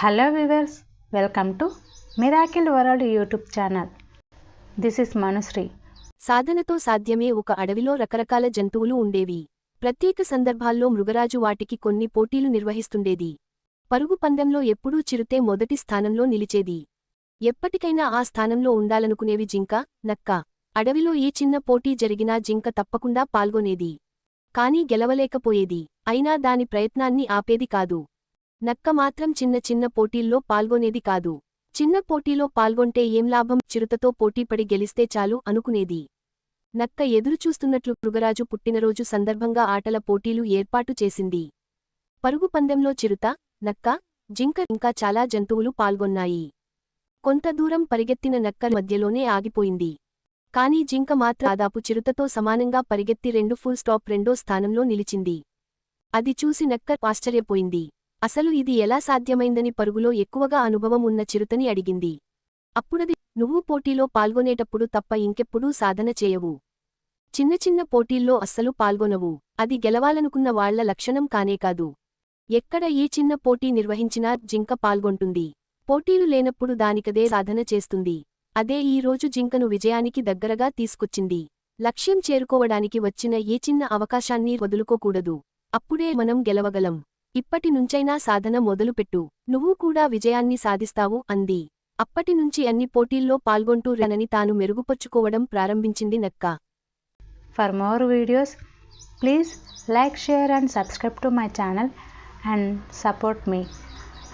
Hello viewers welcome to miracle world YouTube channel this is Manushree సాధనతో సాధ్యమే ఒక అడవిలో రకరకాల జంతువులు ఉండేవి. ప్రత్యేక సందర్భాల్లో మృగరాజు వాటికి కొన్ని పోటీలు నిర్వహిస్తుండేది. పరుగు పందెంలో ఎప్పుడూ చిరుతే మొదటి స్థానంలో నిలిచేది. ఎప్పటికైనా ఆ స్థానంలో ఉండాలనుకునేవి జింక నక్క. అడవిలో ఏ చిన్న పోటీ జరిగినా జింక తప్పకుండా పాల్గొనేది. కాని గెలవలేకపోయేది. అయినా దాని ప్రయత్నాన్ని ఆపేది కాదు. నక్క మాత్రం చిన్న చిన్న పోటీల్లో పాల్గొనేది కాదు. చిన్న పోటీలో పాల్గొంటే ఏం లాభం? చిరుతతో పోటీపడి గెలిస్తే చాలు అనుకునేది. నక్క ఎదురుచూస్తున్నట్లు మృగరాజు పుట్టినరోజు సందర్భంగా ఆటల పోటీలు ఏర్పాటు చేసింది. పరుగు పందెంలో చిరుత నక్క జింక ఇంకా చాలా జంతువులు పాల్గొన్నాయి. కొంత దూరం పరిగెత్తిన నక్క మధ్యలోనే ఆగిపోయింది. కానీ జింక మాత్రం దాదాపు చిరుతతో సమానంగా పరిగెత్తి రెండు ఫుల్ స్టాప్ రెండో స్థానంలో నిలిచింది. అది చూసి నక్క ఆశ్చర్యపోయింది. అసలు ఇది ఎలా సాధ్యమైందని పరుగులో ఎక్కువగా అనుభవం ఉన్న చిరుతని అడిగింది. అప్పుడది నువ్వు పోటీలో పాల్గొనేటప్పుడు తప్ప ఇంకెప్పుడూ సాధన చేయవు. చిన్న చిన్న పోటీల్లో అస్సలు పాల్గొనవు. అది గెలవాలనుకున్న వాళ్ళ లక్షణం కానే కాదు. ఎక్కడ ఏ చిన్న పోటీ నిర్వహించినా జింక పాల్గొంటుంది. పోటీలు లేనప్పుడు దానికదే సాధన చేస్తుంది. అదే ఈ రోజు జింకను విజయానికి దగ్గరగా తీసుకొచ్చింది. లక్ష్యం చేరుకోవడానికి వచ్చిన ఏ చిన్న అవకాశాన్ని వదులుకోకూడదు. అప్పుడే మనం గెలవగలం. ఇప్పటి నుంచైనా సాధన మొదలుపెట్టు. నువ్వు కూడా విజయాన్ని సాధిస్తావు అంది. అప్పటినుంచి అన్ని పోటీల్లో పాల్గొంటూ రనని తాను మెరుగుపరుచుకోవడం ప్రారంభించింది నక్క. For more videos please like share and subscribe to my channel and support మీ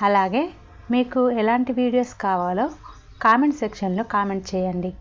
అలాగే మీకు ఎలాంటి వీడియోస్ కావాలో కామెంట్ సెక్షన్లో కామెంట్ చేయండి.